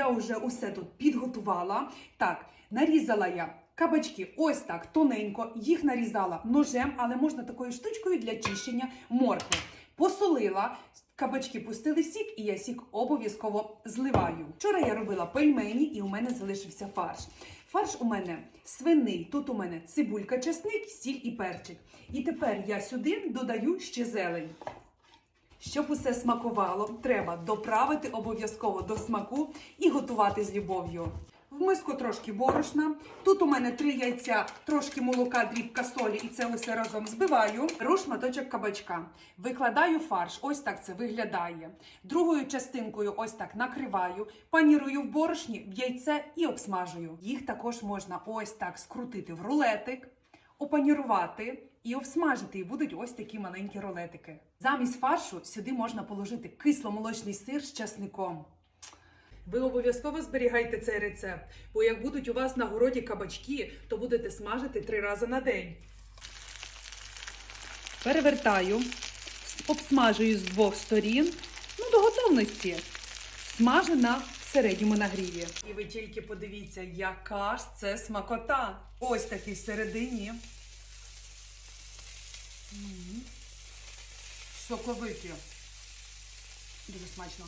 я вже усе тут підготувала. Так, нарізала я кабачки ось так тоненько, їх нарізала ножем, але можна такою штучкою для чищення моркви. Посолила, кабачки пустили сік, і я сік обов'язково зливаю. Вчора я робила пельмені, і у мене залишився фарш. Фарш у мене свиний. Тут у мене цибулька, чесник, сіль і перчик. І тепер я сюди додаю ще зелень. Щоб усе смакувало, треба доправити обов'язково до смаку і готувати з любов'ю. В миску трошки борошна. Тут у мене три яйця, трошки молока, дрібка солі, і це усе разом збиваю. Беру шматочок кабачка. Викладаю фарш. Ось так це виглядає. Другою частинкою ось так накриваю, панірую в борошні, в яйце і обсмажую. Їх також можна ось так скрутити в рулетик опанірувати і обсмажити, і будуть ось такі маленькі рулетики. Замість фаршу сюди можна положити кисломолочний сир з часником. Ви обов'язково зберігайте цей рецепт, бо як будуть у вас на городі кабачки, то будете смажити три рази на день. Перевертаю, обсмажую з двох сторін. Ну, до готовності. Смажена в середньому нагріві. І ви тільки подивіться, яка ж це смакота. Ось такий всередині. Соковиті. Дуже смачно.